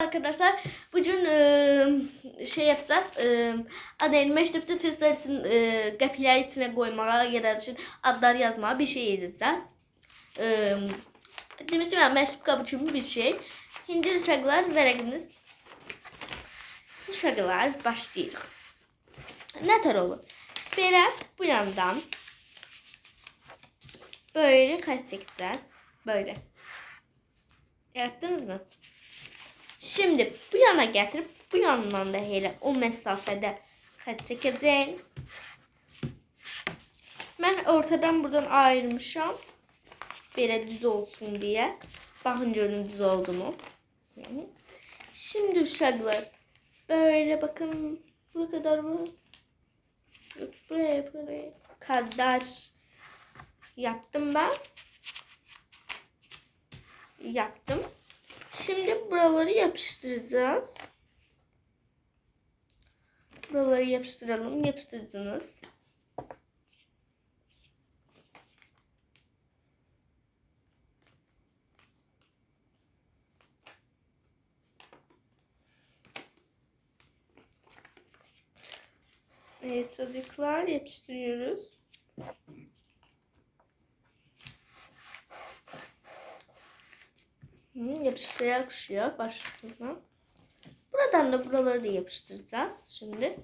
Arkadaşlar bugün e, şey yapacağız. E, adayın mektepte testler için e, kapiler içine koymaya ya da için adlar yazmaya bir şey edeceğiz. E, demiştim ya meşrup kabı için bir şey. Hindi uşaklar veriniz. Uşaklar başlayalım. Ne tür olur? Böyle bu yandan böyle kaç çekeceğiz. Böyle. Yaptınız mı? Şimdi bu yana getirip bu yandan da hele o mesafede kat çekeceğim. Ben ortadan buradan ayırmışım. Böyle düz olsun diye. Bakın görün düz oldu mu? Şimdi uşaklar böyle bakın buraya kadar mı? Buraya buraya kadar yaptım ben. Yaptım. Şimdi buraları yapıştıracağız. Buraları yapıştıralım. Yapıştırdınız. Evet çocuklar yapıştırıyoruz. Hı, yapıştıra yakışıyor başlığına. Buradan da buraları da yapıştıracağız şimdi.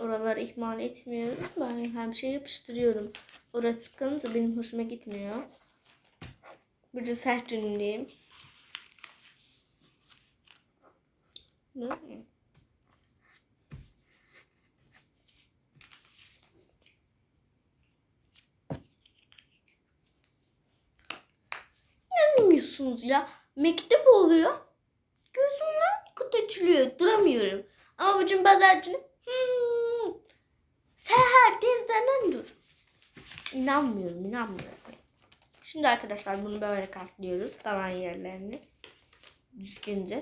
Oraları ihmal etmiyoruz. Ben her şey yapıştırıyorum. Orası sıkıntı benim hoşuma gitmiyor. Burcu sert. Hı. İnanmıyorsunuz ya. Mektep oluyor. Gözümden kut açılıyor. Duramıyorum. Ama bugün pazar günü hmm, seher tezlerinden dur. İnanmıyorum, inanmıyorum. Şimdi arkadaşlar bunu böyle katlıyoruz. Kalan yerlerini. Düzgünce.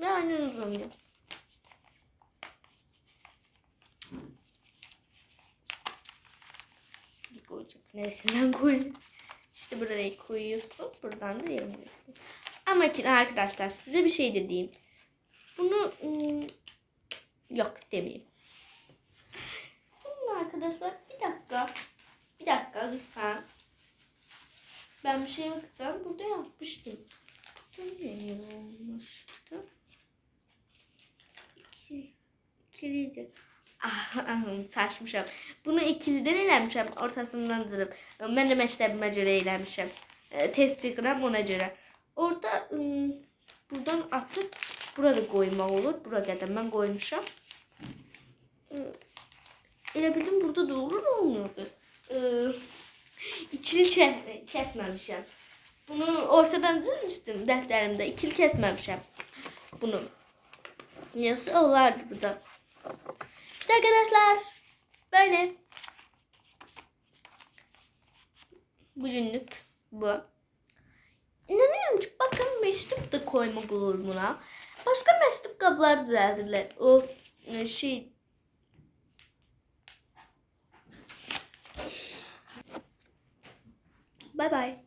Ve aynen uzanıyor. Koyacak. Neresinden koyayım? İşte buraya koyuyorsun. Buradan da yayınlıyorsun. Ama ki arkadaşlar size bir şey de diyeyim. Bunu yok demeyeyim. Şimdi arkadaşlar bir dakika. Bir dakika lütfen. Ben bir şey bakacağım. Burada yapmıştım. Burada ne olmuştu? İki, ikiliydi. Ah, taşmışam. Bunu ikiliden eləmişəm, ortasından cırıb. Mən də məktəbimə görə eləmişəm. E, test yığıram ona görə. Orada ım, buradan atıp burada koymaq olur. Bura qədər mən qoymuşam. E, Elə bildim burada doğru olmuyordu. E, ikili ke kesmemişim. Bunu ortadan cırmıştım defterimde. İkili kesmemişim. Bunu. Yoksa olardı burada. İşte arkadaşlar böyle. Bugünlük bu. İnanıyorum ki bakın meşrup da koymak olur buna. Başka meşrup kaplar düzeldiler. O e, şey Bye bye.